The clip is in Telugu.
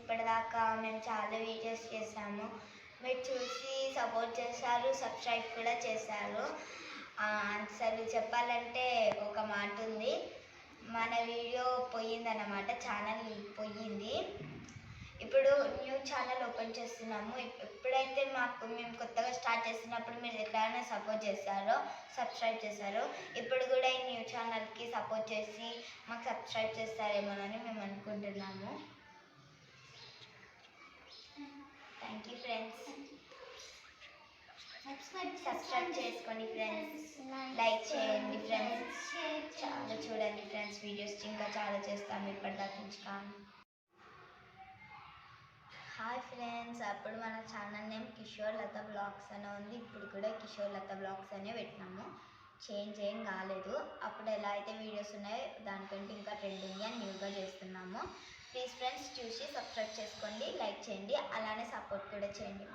ఇప్పటిదాకా మేము చాలా వీడియోస్ చేసాము మీరు చూసి సపోర్ట్ చేశారు సబ్స్క్రైబ్ కూడా చేశారు. అసలు చెప్పాలంటే ఒక మాట ఉంది. మన వీడియో పోయిందన్నమాట ఛానల్ పోయింది. ఇప్పుడు న్యూ ఛానల్ ఓపెన్ చేస్తున్నాము. ఎప్పుడైతే మాకు మేము కొత్తగా స్టార్ట్ చేసినప్పుడు మీరు ఎట్లానే సపోర్ట్ చేశారో సబ్స్క్రైబ్ చేశారో ఇప్పుడు కూడా ఈ న్యూ ఛానల్కి సపోర్ట్ చేసి మాకు సబ్స్క్రైబ్ చేస్తారేమోనని మేము అనుకుంటున్నాము సబ్స్క్రైబ్ చేసుకోండి ఫ్రెండ్స్ లైక్ చేయండి ఫ్రెండ్స్ చాలా చూడండి ఫ్రెండ్స్ వీడియోస్ ఇంకా చాలా చేస్తాము ఇప్పటిదాకా నుంచి కానీ హాయ్ ఫ్రెండ్స్ అప్పుడు మన channel name Kishore Latha blogs అని ఉంది. ఇప్పుడు కూడా కిషోర్ లత బ్లాగ్స్ అనే పెట్టినాము. చేంజ్ ఏం కాలేదు. అప్పుడు ఎలా అయితే వీడియోస్ ఉన్నాయో దానికంటే ఇంకా ట్రెండింగ్ అని న్యూగా చేస్తున్నాము. ప్లీజ్ ఫ్రెండ్స్ చూసి సబ్స్క్రైబ్ చేసుకోండి లైక్ చేయండి అలానే సపోర్ట్ కూడా చేయండి.